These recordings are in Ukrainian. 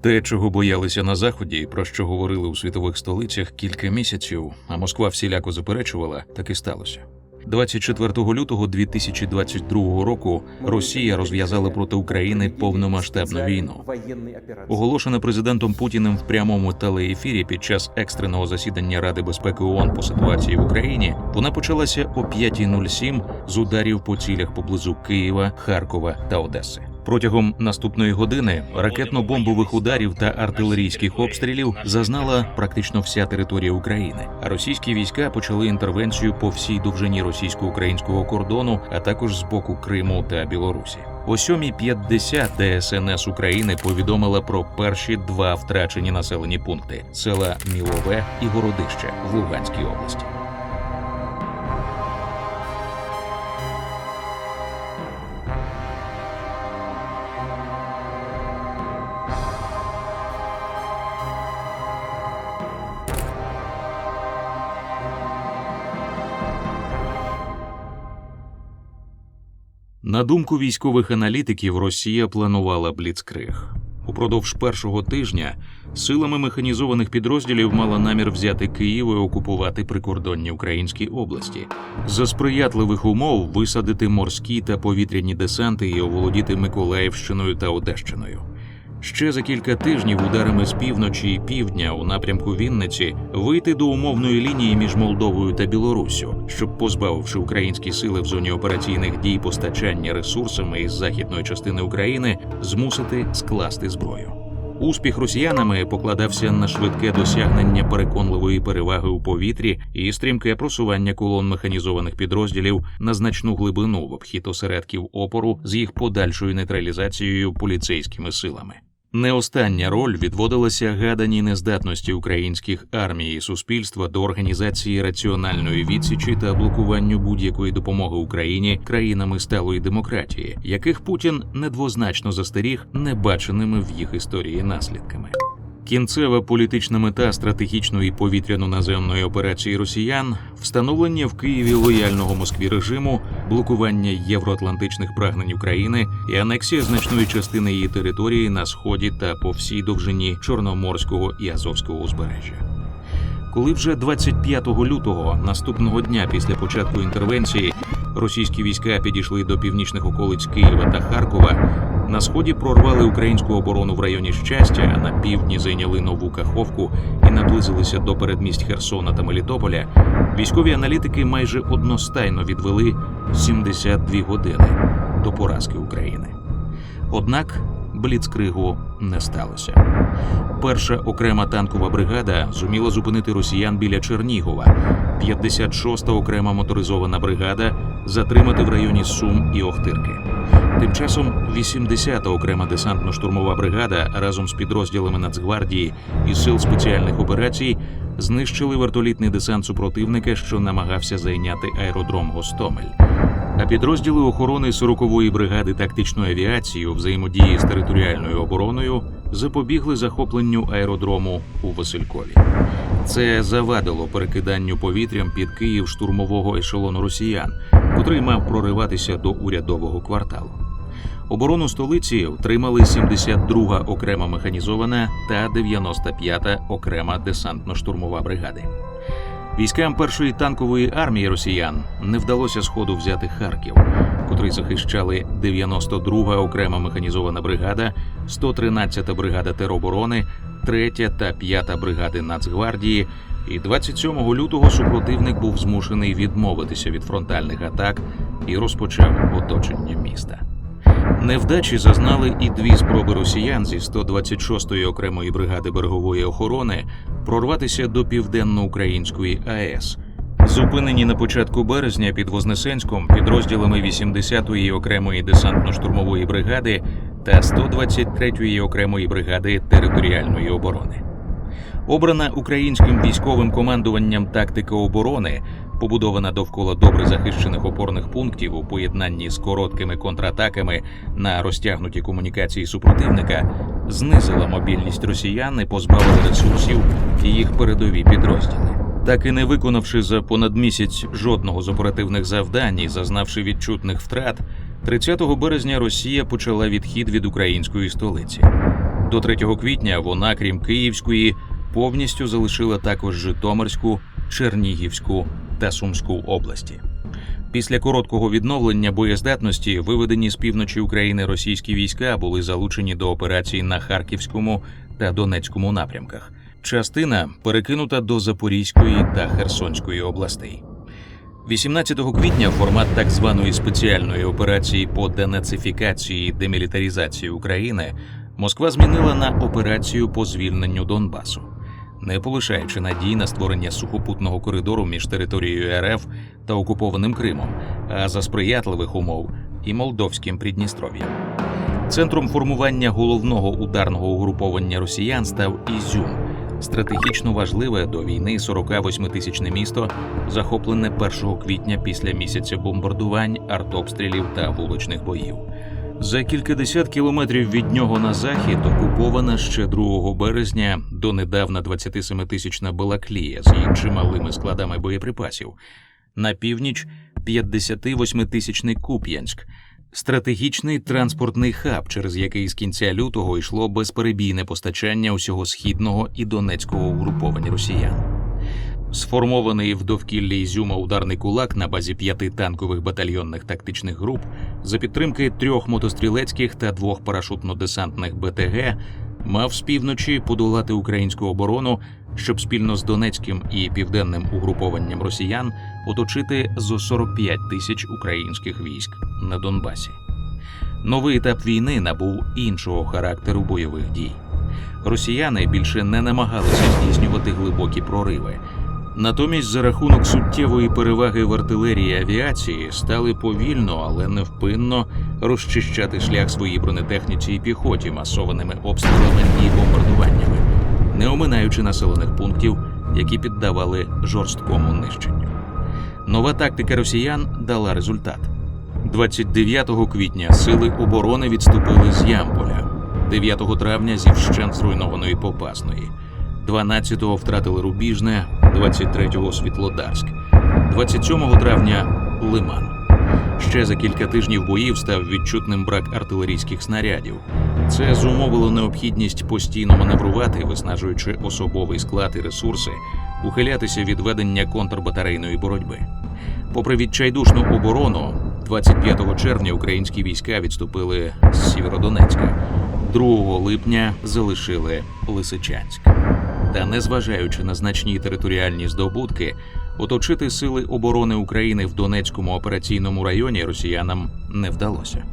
Те, чого боялися на заході, і про що говорили у світових столицях кілька місяців, а Москва всіляко заперечувала, так і сталося. 24 лютого 2022 року Росія розв'язала проти України повномасштабну війну. Оголошена президентом Путіним в прямому телеефірі під час екстреного засідання Ради безпеки ООН по ситуації в Україні. Вона почалася о 5.07 з ударів по цілях поблизу Києва, Харкова та Одеси. Протягом наступної години ракетно-бомбових ударів та артилерійських обстрілів зазнала практично вся територія України. А російські війська почали інтервенцію по всій довжині російсько-українського кордону, а також з боку Криму та Білорусі. О 7.50 ДСНС України повідомила про перші два втрачені населені пункти села Мілове і Городище в Луганській області. На думку військових аналітиків, Росія планувала бліцкриг. Упродовж першого тижня силами механізованих підрозділів мала намір взяти Київ і окупувати прикордонні українські області, за сприятливих умов висадити морські та повітряні десанти і оволодіти Миколаївщиною та Одещиною. Ще за кілька тижнів ударами з півночі і півдня у напрямку Вінниці вийти до умовної лінії між Молдовою та Білоруссю, щоб, позбавивши українські сили в зоні операційних дій постачання ресурсами із західної частини України, змусити скласти зброю. Успіх росіянами покладався на швидке досягнення переконливої переваги у повітрі і стрімке просування колон механізованих підрозділів на значну глибину в обхід осередків опору з їх подальшою нейтралізацією поліцейськими силами. Не остання роль відводилася гаданій нездатності українських армій і суспільства до організації раціональної відсічі та блокуванню будь-якої допомоги Україні країнами сталої демократії, яких Путін недвозначно застеріг небаченими в їх історії наслідками. Кінцева політична мета стратегічної повітряно-наземної операції росіян встановлення в Києві лояльного Москві режиму, блокування євроатлантичних прагнень України і анексія значної частини її території на сході та по всій довжині Чорноморського і Азовського узбережжя. Коли вже 25 лютого, наступного дня після початку інтервенції, російські війська підійшли до північних околиць Києва та Харкова, на сході прорвали українську оборону в районі щастя, а на півдні зайняли нову Каховку і наблизилися до передмість Херсона та Мелітополя. Військові аналітики майже одностайно відвели 72 години до поразки України. Однак бліцкригу не сталося. Перша окрема танкова бригада зуміла зупинити росіян біля Чернігова. 56-та окрема моторизована бригада затримати в районі Сум і Охтирки. Тим часом 80-та окрема десантно-штурмова бригада разом з підрозділами Нацгвардії і сил спеціальних операцій знищили вертолітний десант супротивника, що намагався зайняти аеродром Гостомель. А підрозділи охорони 40-ї бригади тактичної авіації у взаємодії з територіальною обороною запобігли захопленню аеродрому у Василькові. Це завадило перекиданню повітрям під Київ штурмового ешелону росіян, котрий мав прориватися до урядового кварталу. Оборону столиці втримали 72-га окрема механізована та 95-та окрема десантно-штурмова бригади. Військам першої танкової армії росіян не вдалося сходу взяти Харків, котрий захищали 92-га окрема механізована бригада, 113-та бригада тероборони, 3 та 5 бригади Нацгвардії. І 27 лютого супротивник був змушений відмовитися від фронтальних атак і розпочав оточення міста. Невдачі зазнали і дві спроби росіян зі 126-ї окремої бригади берегової охорони прорватися до південно-української АЕС. Зупинені на початку березня під Вознесенськом підрозділами 80-ї окремої десантно-штурмової бригади та 123-ї окремої бригади територіальної оборони. Обрана українським військовим командуванням тактика оборони, побудована довкола добре захищених опорних пунктів у поєднанні з короткими контратаками на розтягнуті комунікації супротивника, знизила мобільність росіян і позбавила ресурсів їх передові підрозділи. Так і не виконавши за понад місяць жодного з оперативних завдань і зазнавши відчутних втрат, 30 березня Росія почала відхід від української столиці. До 3 квітня вона, крім Київської, повністю залишила також Житомирську, Чернігівську та Сумську області. Після короткого відновлення боєздатності виведені з півночі України російські війська були залучені до операцій на Харківському та Донецькому напрямках. Частина перекинута до Запорізької та Херсонської областей. 18 квітня формат так званої спеціальної операції по денацифікації і демілітаризації України Москва змінила на операцію по звільненню Донбасу, не полишаючи надій на створення сухопутного коридору між територією РФ та окупованим Кримом, а за сприятливих умов і Молдовським Придністров'ям. Центром формування головного ударного угруповання росіян став Ізюм, стратегічно важливе до війни 48-тисячне місто, захоплене 1 квітня після місяця бомбардувань, артобстрілів та вуличних боїв. За кількадесят кілометрів від нього на захід окупована ще 2 березня донедавна 27-тисячна Балаклія з її чималими складами боєприпасів. На північ 58-тисячний Куп'янськ, стратегічний транспортний хаб, через який з кінця лютого йшло безперебійне постачання усього східного і донецького угруповань росіян. Сформований в довкіллі Ізюма ударний кулак на базі п'яти танкових батальйонних тактичних груп за підтримки трьох мотострілецьких та двох парашутно-десантних БТГ мав з півночі подолати українську оборону, щоб спільно з Донецьким і південним угрупованням росіян оточити зо 45 тисяч українських військ на Донбасі. Новий етап війни набув іншого характеру бойових дій. Росіяни більше не намагалися здійснювати глибокі прориви. Натомість, за рахунок суттєвої переваги в артилерії авіації, стали повільно, але невпинно розчищати шлях своїй бронетехніці і піхоті масованими обстрілами і бомбардуваннями, не оминаючи населених пунктів, які піддавали жорсткому нищенню. Нова тактика росіян дала результат. 29 квітня сили оборони відступили з Ямполя, 9 травня зі вщент зруйнованої Попасної. 12-го втратили Рубіжне, 23-го Світлодарськ, 27 травня Лиман. Ще за кілька тижнів боїв став відчутним брак артилерійських снарядів. Це зумовило необхідність постійно маневрувати, виснажуючи особовий склад і ресурси, ухилятися від ведення контрбатарейної боротьби. Попри відчайдушну оборону, 25 червня українські війська відступили з Сєвєродонецька. 2 липня залишили Лисичанськ. Та незважаючи на значні територіальні здобутки, оточити сили оборони України в Донецькому операційному районі росіянам не вдалося.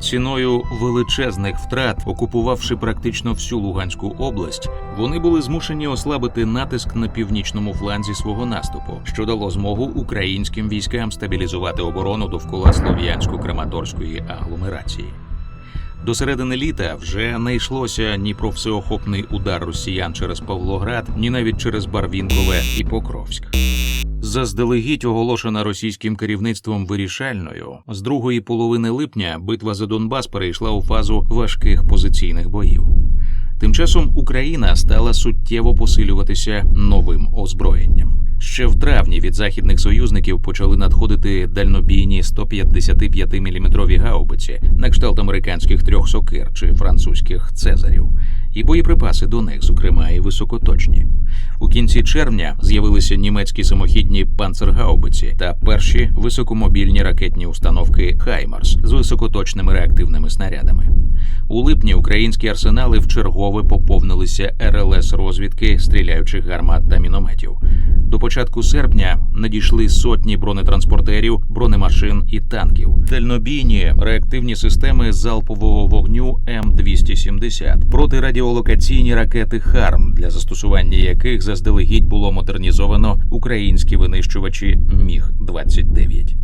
Ціною величезних втрат, окупувавши практично всю Луганську область, вони були змушені ослабити натиск на північному фланзі свого наступу, що дало змогу українським військам стабілізувати оборону довкола слов'янсько-краматорської агломерації. До середини літа вже не йшлося ні про всеохопний удар росіян через Павлоград, ні навіть через Барвінкове і Покровськ. Заздалегідь оголошена російським керівництвом вирішальною з другої половини липня битва за Донбас перейшла у фазу важких позиційних боїв. Тим часом Україна стала суттєво посилюватися новим озброєнням. Ще в травні від західних союзників почали надходити дальнобійні 155-мм гаубиці на кшталт американських трьох сокир чи французьких цезарів, і боєприпаси до них, зокрема, і високоточні. У кінці червня з'явилися німецькі самохідні панцергаубиці та перші високомобільні ракетні установки Хаймарс з високоточними реактивними снарядами. У липні українські арсенали вчергове поповнилися РЛС розвідки стріляючих гармат та мінометів. Початку серпня надійшли сотні бронетранспортерів, бронемашин і танків, дальнобійні реактивні системи залпового вогню М270, протирадіолокаційні ракети ХАРМ, для застосування яких заздалегідь було модернізовано українські винищувачі Міг 29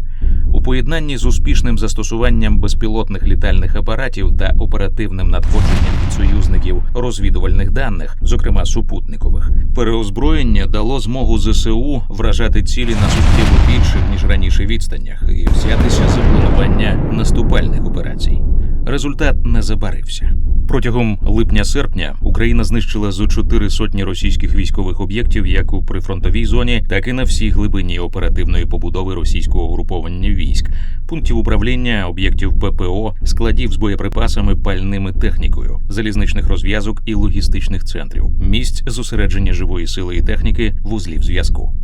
у поєднанні з успішним застосуванням безпілотних літальних апаратів та оперативним надходженням від союзників розвідувальних даних, зокрема супутникових, переозброєння дало змогу ЗСУ вражати цілі на суттєво більших ніж раніше відстанях і взятися за планування наступальних операцій. Результат не забарився. Протягом липня-серпня Україна знищила зо чотири сотні російських військових об'єктів як у прифронтовій зоні, так і на всій глибині оперативної побудови російського угруповання військ, пунктів управління, об'єктів ППО, складів з боєприпасами, пальними технікою, залізничних розв'язок і логістичних центрів, місць зосередження живої сили і техніки, вузлів зв'язку.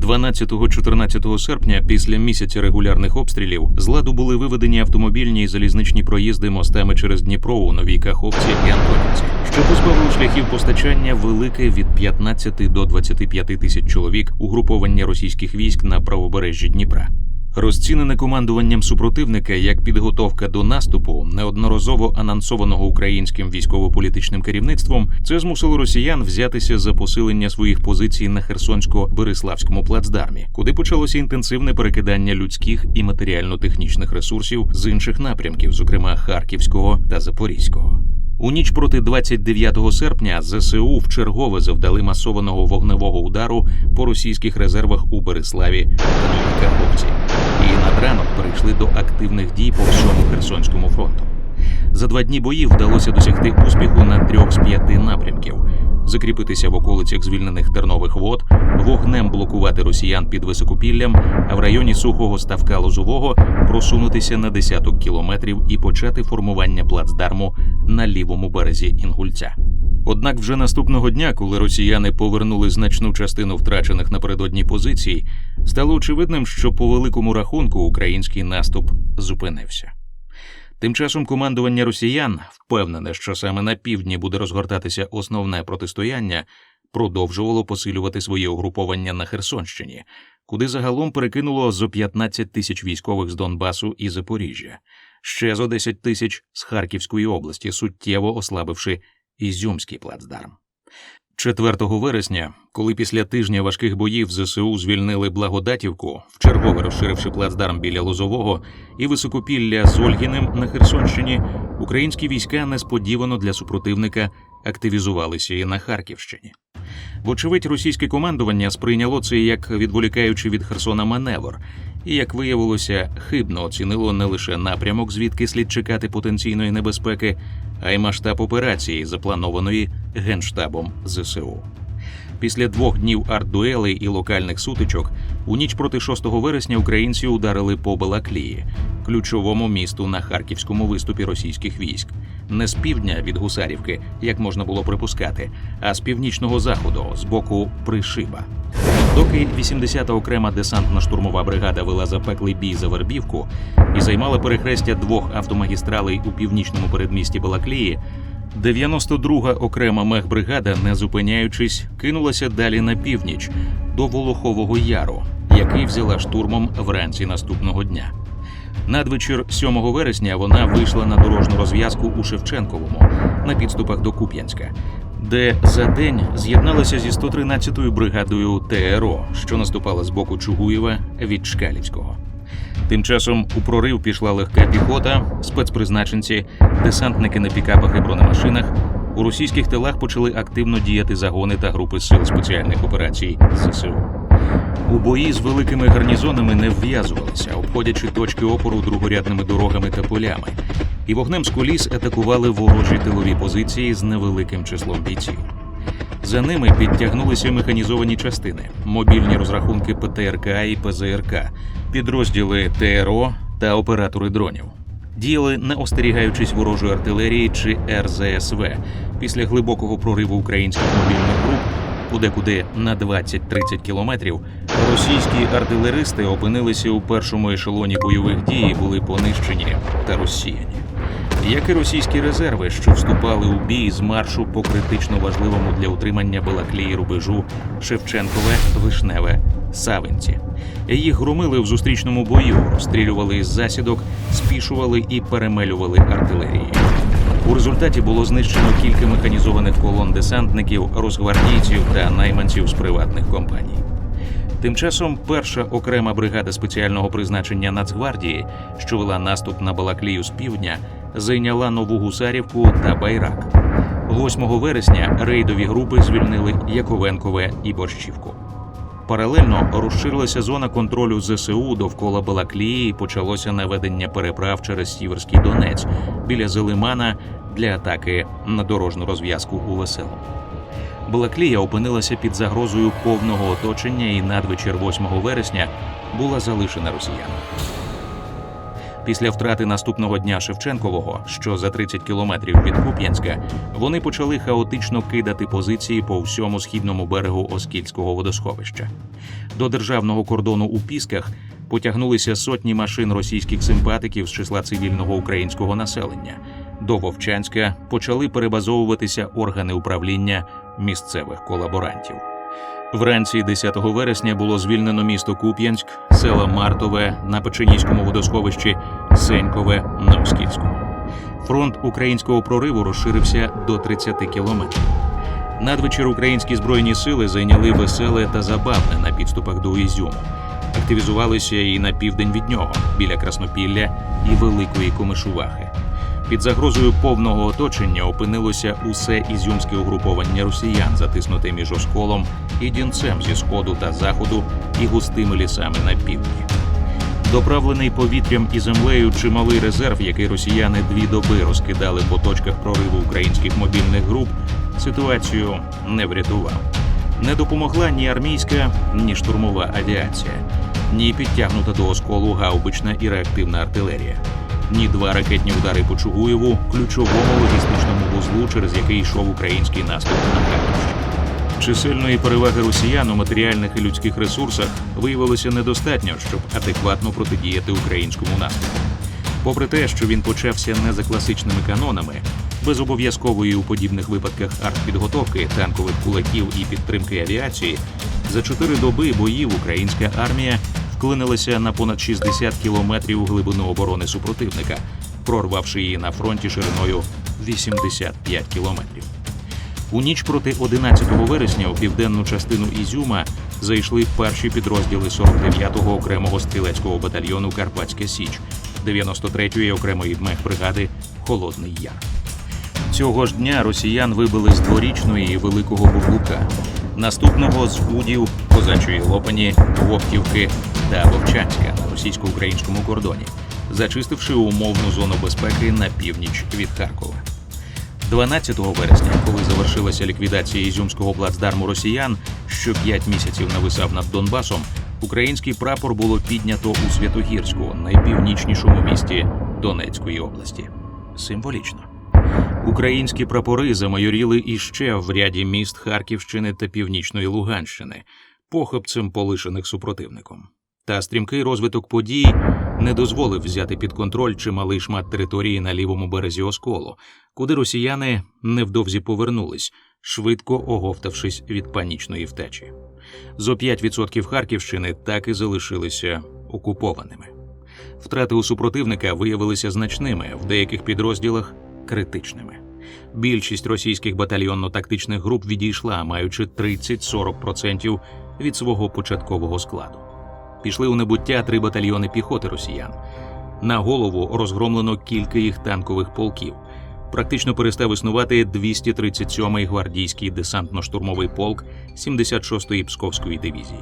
12-14 серпня, після місяця регулярних обстрілів, з ладу були виведені автомобільні і залізничні проїзди мостами через Дніпро у Новій Каховці і Антонівці, що позбавило шляхів постачання велике від 15 до 25 тисяч чоловік угруповання російських військ на правобережжі Дніпра. Розцінене командуванням супротивника як підготовка до наступу, неодноразово анонсованого українським військово-політичним керівництвом, це змусило росіян взятися за посилення своїх позицій на Херсонсько-Береславському плацдармі, куди почалося інтенсивне перекидання людських і матеріально-технічних ресурсів з інших напрямків, зокрема Харківського та Запорізького. У ніч проти 29 серпня ЗСУ вчергове завдали масованого вогневого удару по російських резервах у Береславі та Новій і над ранок перейшли до активних дій по всьому Херсонському фронту. За два дні боїв вдалося досягти успіху на трьох з п'яти напрямків. Закріпитися в околицях звільнених тернових вод, вогнем блокувати росіян під високопіллям, а в районі сухого ставка Лозового просунутися на десяток кілометрів і почати формування плацдарму на лівому березі Інгульця. Однак вже наступного дня, коли росіяни повернули значну частину втрачених напередодні позицій, стало очевидним, що по великому рахунку український наступ зупинився. Тим часом командування росіян, впевнене, що саме на півдні буде розгортатися основне протистояння, продовжувало посилювати своє угруповання на Херсонщині, куди загалом перекинуло зо 15 тисяч військових з Донбасу і Запоріжжя, ще зо 10 тисяч з Харківської області, суттєво ослабивши Ізюмський плацдарм. 4 вересня, коли після тижня важких боїв ЗСУ звільнили Благодатівку, вчергове розширивши плацдарм біля Лозового і високопілля з Ольгіним на Херсонщині, українські війська несподівано для супротивника активізувалися і на Харківщині. Вочевидь, російське командування сприйняло це як відволікаючи від Херсона маневр, і, як виявилося, хибно оцінило не лише напрямок, звідки слід чекати потенційної небезпеки, а й масштаб операції, запланованої Генштабом ЗСУ. Після двох днів артдуелей і локальних сутичок у ніч проти 6 вересня українці ударили по Балаклії, ключовому місту на харківському виступі російських військ, не з півдня від Гусарівки, як можна було припускати, а з північного заходу, з боку Пришиба. Доки 80-та окрема десантно-штурмова бригада вела запеклий бій за Вербівку і займала перехрестя двох автомагістралей у північному передмісті Балаклії, 92-га окрема мехбригада, не зупиняючись, кинулася далі на північ до Волохового Яру, який взяла штурмом вранці наступного дня. Надвечір 7 вересня вона вийшла на дорожню розв'язку у Шевченковому на підступах до Куп'янська, де за день з'єдналася зі 113-ю бригадою ТРО, що наступала з боку Чугуєва від Чкалівського. Тим часом у прорив пішла легка піхота, спецпризначенці, десантники на пікапах і бронемашинах. У російських тилах почали активно діяти загони та групи сил спеціальних операцій ЗСУ. У бої з великими гарнізонами не вв'язувалися, обходячи точки опору другорядними дорогами та полями, і вогнем з коліс атакували ворожі тилові позиції з невеликим числом бійців. За ними підтягнулися механізовані частини, мобільні розрахунки ПТРК і ПЗРК, підрозділи ТРО та оператори дронів. Діяли не остерігаючись ворожої артилерії чи РЗСВ після глибокого прориву українських мобільних груп, куди-куди на 20-30 кілометрів, російські артилеристи опинилися у першому ешелоні бойових дій і були понищені та розсіяні як і російські резерви, що вступали у бій з маршу по критично важливому для утримання Балаклії рубежу Шевченкове, Вишневе, Савинці. Їх громили в зустрічному бою, розстрілювали із засідок, спішували і перемелювали артилерії. У результаті було знищено кілька механізованих колон десантників, розгвардійців та найманців з приватних компаній. Тим часом перша окрема бригада спеціального призначення Нацгвардії, що вела наступ на Балаклію з півдня, зайняла Нову Гусарівку та Байрак. 8 вересня рейдові групи звільнили Яковенкове і Борщівку. Паралельно розширилася зона контролю ЗСУ довкола Балаклії і почалося наведення переправ через Сіверський Донець біля Зелимана для атаки на дорожну розв'язку у Веселому. Балаклія опинилася під загрозою повного оточення і надвечір 8 вересня була залишена росіянами. Після втрати наступного дня Шевченкового, що за 30 кілометрів від Куп'янська, вони почали хаотично кидати позиції по всьому східному берегу Оскільського водосховища. До державного кордону у Пісках потягнулися сотні машин російських симпатиків з числа цивільного українського населення. До Вовчанська почали перебазовуватися органи управління місцевих колаборантів. Вранці 10 вересня було звільнено місто Куп'янськ, села Мартове на Печеніському водосховищі, Сенькове на. Фронт українського прориву розширився до 30 кілометрів. Надвечір українські збройні сили зайняли веселе та забавне на підступах до Ізюму. Активізувалися і на південь від нього, біля Краснопілля і Великої Комишувахи. Під загрозою повного оточення опинилося усе ізюмське угруповання росіян, затиснуте між осколом і дінцем зі сходу та заходу і густими лісами на півдні. Доправлений повітрям і землею чималий резерв, який росіяни дві доби розкидали по точках прориву українських мобільних груп, ситуацію не врятував. Не допомогла ні армійська, ні штурмова авіація, ні підтягнута до осколу гаубична і реактивна артилерія ні два ракетні удари по Чугуєву, ключовому логістичному вузлу, через який йшов український наступ на Харківщину. Чисельної переваги росіян у матеріальних і людських ресурсах виявилося недостатньо, щоб адекватно протидіяти українському наступу. Попри те, що він почався не за класичними канонами, без обов'язкової у подібних випадках артпідготовки, танкових кулаків і підтримки авіації, за чотири доби боїв українська армія вклинилася на понад 60 кілометрів глибину оборони супротивника, прорвавши її на фронті шириною 85 кілометрів. У ніч проти 11 вересня у південну частину Ізюма зайшли перші підрозділи 49-го окремого стрілецького батальйону Карпатська Січ, 93-ї окремої мехбригади Холодний Яр. Цього ж дня росіян вибили з дворічної великого бурлука. Наступного з Удів, Козачої Лопані, Вовківки та Вовчанська на російсько-українському кордоні, зачистивши умовну зону безпеки на північ від Харкова. 12 вересня, коли завершилася ліквідація ізюмського плацдарму росіян, що п'ять місяців нависав над Донбасом, український прапор було піднято у Святогірську, найпівнічнішому місті Донецької області. Символічно. Українські прапори замайоріли іще в ряді міст Харківщини та Північної Луганщини, похопцем полишених супротивником. Та стрімкий розвиток подій не дозволив взяти під контроль чималий шмат території на лівому березі Осколу, куди росіяни невдовзі повернулись, швидко оговтавшись від панічної втечі. Зо 5% Харківщини так і залишилися окупованими. Втрати у супротивника виявилися значними в деяких підрозділах критичними. Більшість російських батальйонно-тактичних груп відійшла, маючи 30-40% від свого початкового складу. Пішли у небуття три батальйони піхоти росіян. На голову розгромлено кілька їх танкових полків. Практично перестав існувати 237-й гвардійський десантно-штурмовий полк 76-ї Псковської дивізії.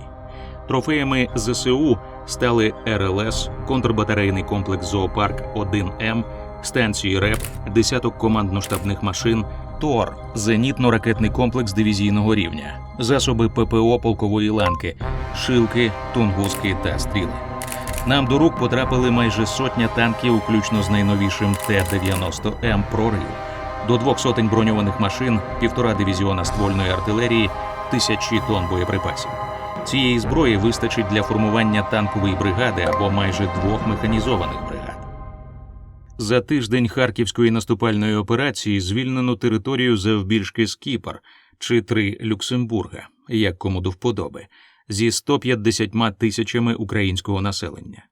Трофеями ЗСУ стали РЛС, контрбатарейний комплекс Зоопарк 1М, станції РЕП, десяток командно-штабних машин, ТОР, зенітно-ракетний комплекс дивізійного рівня, засоби ППО полкової ланки, шилки, тунгуски та стріли. Нам до рук потрапили майже сотня танків, включно з найновішим Т-90М прорив, до двох сотень броньованих машин, півтора дивізіона ствольної артилерії, тисячі тонн боєприпасів. Цієї зброї вистачить для формування танкової бригади або майже двох механізованих бригад. За тиждень харківської наступальної операції звільнено територію завбільшки Скіпар чи три Люксембурга, як кому до вподоби, зі 150 тисячами українського населення.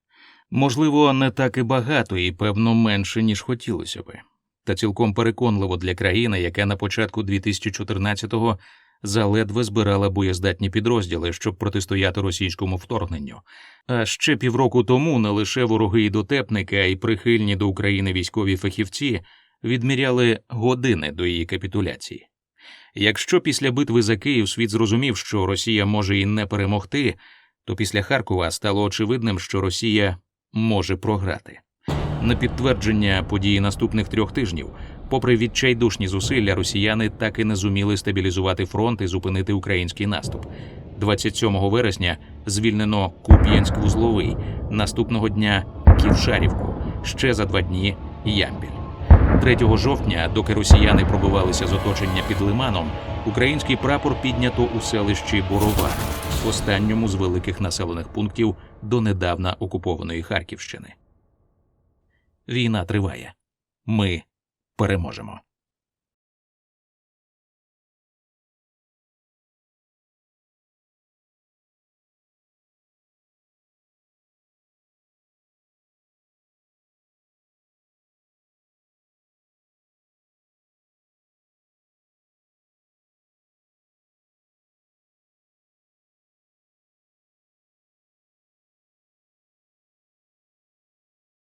Можливо, не так і багато, і певно менше ніж хотілося би. Та цілком переконливо для країни, яка на початку 2014-го заледве збирала боєздатні підрозділи, щоб протистояти російському вторгненню. А ще півроку тому не лише вороги і дотепники, а й прихильні до України військові фахівці відміряли години до її капітуляції. Якщо після битви за Київ світ зрозумів, що Росія може і не перемогти, то після Харкова стало очевидним, що Росія може програти. На підтвердження події наступних трьох тижнів, попри відчайдушні зусилля, росіяни так і не зуміли стабілізувати фронт і зупинити український наступ. 27 вересня звільнено Куп'янськ-Вузловий, наступного дня Ківшарівку, ще за два дні Ямпіль. 3 жовтня, доки росіяни пробивалися з оточення під лиманом, український прапор піднято у селищі Борова, останньому з великих населених пунктів донедавна окупованої Харківщини. Війна триває. Ми переможемо.